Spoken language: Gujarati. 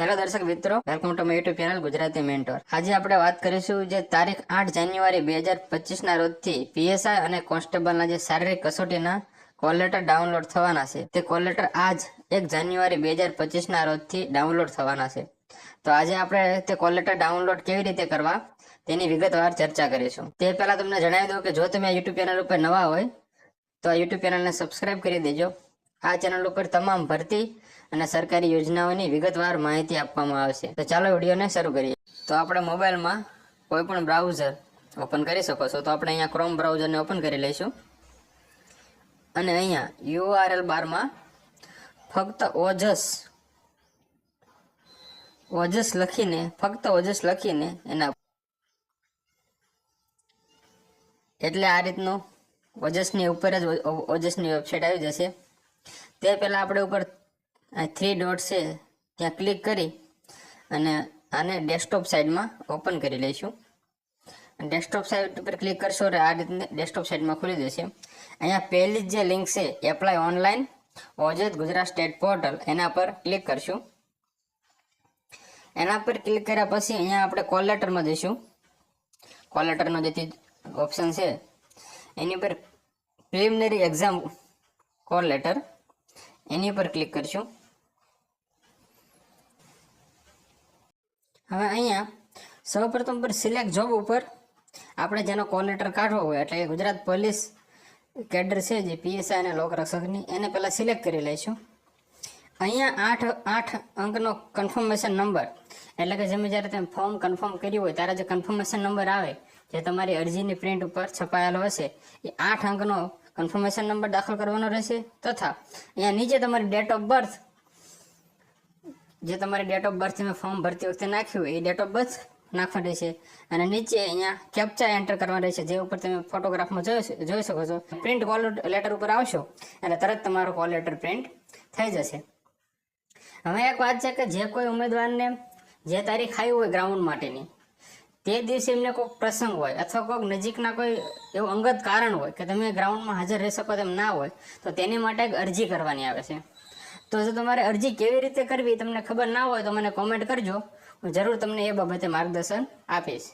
હેલો દર્શક મિત્રો welcome to my YouTube channel Gujarati mentor આજે આપણે વાત કરીશું જે તારીખ આઠ જાન્યુઆરી બે હજાર પચીસના રોજથી પીએસઆઈ અને કોન્સ્ટેબલના જે શારીરિક કસોટીના કોલ લેટર ડાઉનલોડ થવાના છે. તે કોલ લેટર આજ એક જાન્યુઆરી બે હજાર પચીસના રોજથી ડાઉનલોડ થવાના છે. તો આજે આપણે તે કોલ લેટર ડાઉનલોડ કેવી રીતે કરવા તેની વિગતવાર ચર્ચા કરીશું. તે પહેલા તમને જણાવી દઉં કે જો તમે યુટ્યુબ ચેનલ ઉપર નવા હોય, તો આ યુટ્યુબ ચેનલને સબસ્ક્રાઇબ કરી દેજો. આ ચેનલ ઉપર તમામ ભરતી અને સરકારી યોજનાઓની વિગતવાર માહિતી આપવામાં આવશે. તો ચાલો વિડીયોને શરૂ કરીએ. તો આપણે મોબાઈલમાં કોઈ પણ બ્રાઉઝર ઓપન કરી શકો છો. તો આપણે અહીંયા ક્રોમ બ્રાઉઝરને ઓપન કરી લઈશું. અને અહીંયા યુઆરએલ બારમાં ફક્ત ઓજસ ઓજસ લખીને, ફક્ત ઓજસ લખીને એના એટલે આ રીતનું ઓજસની ઉપર જ ઓજસની વેબસાઇટ આવી જશે. તે પહેલાં આપણે ઉપર થ્રી ડોટ છે, ત્યાં ક્લિક કરી અને આને ડેસ્કટોપ સાઈડમાં ઓપન કરી લઈશું. ડેસ્કટોપ સાઇટ ઉપર ક્લિક કરશો એટલે આ રીતની ડેસ્કટોપ સાઇડમાં ખુલી જશે. અહીંયા પહેલી જ લિંક છે apply online OJAS Gujarat state portal એના પર ક્લિક કરશું. એના પર ક્લિક કર્યા પછી અહીંયા આપણે કોલ લેટરમાં જઈશું. કોલ લેટરનો જે ઓપ્શન છે, એની પર પ્રિલિમિનરી એક્ઝામ કોલ લેટર એની પર ક્લિક કરશું હવે અહીંયા સૌપ્રથમ પર સિલેક્ટ જોબ ઉપર આપણે જેનો કોલ લેટર કાઢવો હોય, એટલે ગુજરાત પોલીસ કેડર છે જે પીએસઆઈ અને લોકરક્ષકની એને પહેલાં સિલેક્ટ કરી લઈશું. અહીંયા આઠ આઠ અંકનો કન્ફર્મેશન નંબર એટલે કે જેમ જ્યારે તમે ફોર્મ કન્ફર્મ કર્યું હોય, ત્યારે જે કન્ફર્મેશન નંબર આવે, જે તમારી અરજીની પ્રિન્ટ ઉપર છપાયેલો હશે, એ આઠ અંકનો કન્ફર્મેશન નંબર દાખલ કરવાનો રહેશે. તથા અહીંયા નીચે તમારી ડેટ ઓફ બર્થ જે તમારી ડેટ ઓફ બર્થ તમે ફોર્મ ભરતી વખતે નાખ્યું, એ ડેટ ઓફ બર્થ નાખવા રહેશે. અને નીચે અહીંયા કેપ્ચા એન્ટર કરવા રહેશે, જે ઉપર તમે ફોટોગ્રાફમાં જોઈ જોઈ શકો છો. પ્રિન્ટ કોલ લેટર ઉપર આવશો, એટલે તરત તમારો કોલ લેટર પ્રિન્ટ થઈ જશે. હવે એક વાત છે કે જે કોઈ ઉમેદવારને જે તારીખ આવી હોય ગ્રાઉન્ડ માટેની તે દિવસે એમને કોઈક પ્રસંગ હોય અથવા કોઈક નજીકના કોઈ એવું અંગત કારણ હોય કે તમે ગ્રાઉન્ડમાં હાજર રહી શકો તેમ ના હોય, તો તેની માટે અરજી કરવાની આવે છે. તો જો તમારે અરજી કેવી રીતે કરવી તમને ખબર ના હોય તો મને કોમેન્ટ કરજો. હું જરૂર તમને એ બાબતે માર્ગદર્શન આપીશ.